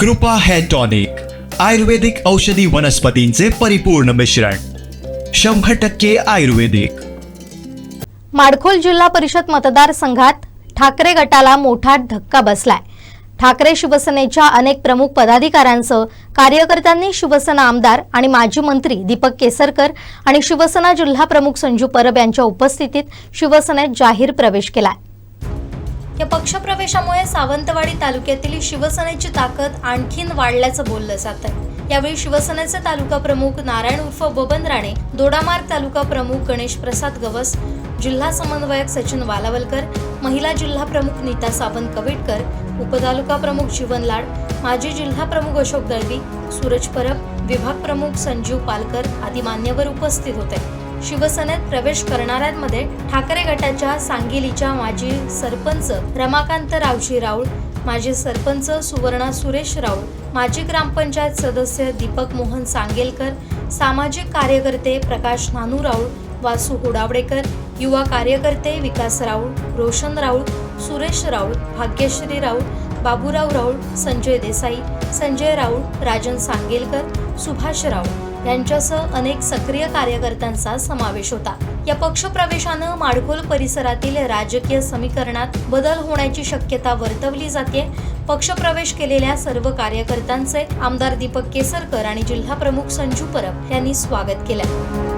कृपा hair tonic आयुर्वेदिक औषधी वनस्पतींचे परिपूर्ण मिश्रण शंभर टक्के आयुर्वेदिक. माडखोल जिल्हा परिषद मतदारसंघात ठाकरे गटाला मोठा धक्का बसलाय. ठाकरे शिवसेनेच्या अनेक प्रमुख पदाधिकाऱ्यांसह कार्यकर्त्यांनी शिवसेना आमदार आणि माजी मंत्री दीपक केसरकर आणि शिवसेना जिल्हा प्रमुख संजू परब यांच्या उपस्थितीत शिवसेनेत जाहीर प्रवेश केलाय. या पक्षप्रवेशामुळे सावंतवाडी तालुक्यातील शिवसेनेची ताकद आणखीन वाढल्याचं बोललं जात आहे. यावेळी शिवसेनेचे तालुका प्रमुख नारायण उर्फ बबन राणे दोडामार्ग तालुका प्रमुख गणेश प्रसाद गवस जिल्हा समन्वयक सचिन वालावलकर महिला जिल्हा प्रमुख नीता सावंत कवेटकर उपतालुका प्रमुख जीवन लाड माजी जिल्हा प्रमुख अशोक दळवी सूरज परब विभाग प्रमुख संजीव पालकर आदी मान्यवर उपस्थित होते. शिवसेनेत प्रवेश करणाऱ्यांमध्ये ठाकरे गटाच्या सांगलीच्या माजी सरपंच रमाकांत रावजी राऊळ माजी सरपंच सुवर्णा सुरेश राऊळ माजी ग्रामपंचायत सदस्य दीपक मोहन सांगेलकर सामाजिक कार्यकर्ते प्रकाश नानू राऊळ वासू हुडावडेकर युवा कार्यकर्ते विकास राऊळ रोशन राऊळ सुरेश राऊळ भाग्यश्री राऊळ बाबूराव राऊळ संजय देसाई संजय राऊळ राजन सांगेलकर सुभाष राऊळ यांच्यासह अनेक सक्रिय कार्यकर्त्यांचा समावेश होता. या पक्षप्रवेशानं माडखोल परिसरातील राजकीय समीकरणात बदल होण्याची शक्यता वर्तवली जाते पक्षप्रवेश केलेल्या सर्व कार्यकर्त्यांचे आमदार दीपक केसरकर आणि जिल्हा प्रमुख संजू परब यांनी स्वागत केलं.